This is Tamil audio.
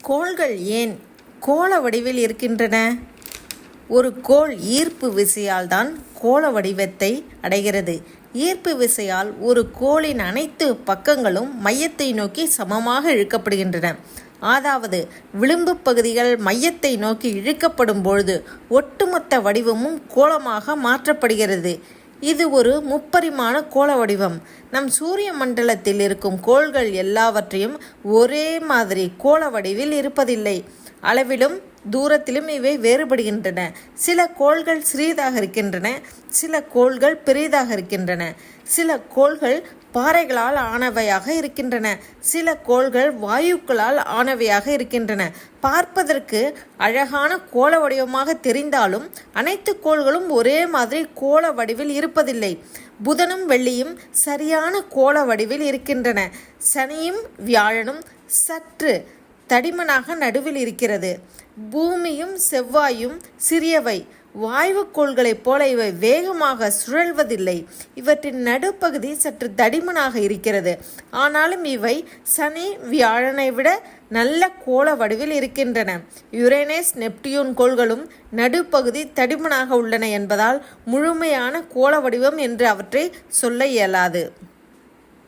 கோள்கள் ஏன் கோள வடிவில் இருக்கின்றன? ஒரு கோள் ஈர்ப்பு விசையால் தான் கோள வடிவத்தை அடைகிறது. ஈர்ப்பு விசையால் ஒரு கோளின் அனைத்து பக்கங்களும் மையத்தை நோக்கி சமமாக இழுக்கப்படுகின்றன. அதாவது விளிம்பு பகுதிகள் மையத்தை நோக்கி இழுக்கப்படும் பொழுது ஒட்டுமொத்த வடிவமும் கோலமாக மாற்றப்படுகிறது. இது ஒரு முப்பரிமாண கோள வடிவம். நம் சூரிய மண்டலத்தில் இருக்கும் கோள்கள் எல்லாவற்றையும் ஒரே மாதிரி கோள வடிவில் இருப்பதில்லை. அளவிலும் தூரத்திலும் இவை வேறுபடுகின்றன. சில கோள்கள் சிறியதாக இருக்கின்றன சில கோள்கள் பெரிதாக இருக்கின்றன. சில கோள்கள் பாறைகளால் ஆனவையாக இருக்கின்றன சில கோள்கள் வாயுக்களால் ஆனவையாக இருக்கின்றன. பார்ப்பதற்கு அழகான கோள வடிவமாக தெரிந்தாலும் அனைத்து கோள்களும் ஒரே மாதிரி கோள வடிவில் இருப்பதில்லை. புதனும் வெள்ளியும் சரியான கோள வடிவில் இருக்கின்றன. சனியும் வியாழனும் சற்று தடிமனாக நடுவில் இருக்கிறது. பூமியும் செவ்வாயும் சிறியவை. வாயுக்கோள்களைப் போல இவை வேகமாக சுழல்வதில்லை. இவற்றின் நடுப்பகுதி சற்று தடிமனாக இருக்கிறது. ஆனாலும் இவை சனி வியாழனை விட நல்ல கோள வடிவில் இருக்கின்றன. யுரேனஸ் நெப்டியூன் கோள்களும் நடுப்பகுதி தடிமனாக உள்ளன என்பதால் முழுமையான கோள வடிவம் என்று அவற்றை சொல்ல இயலாது.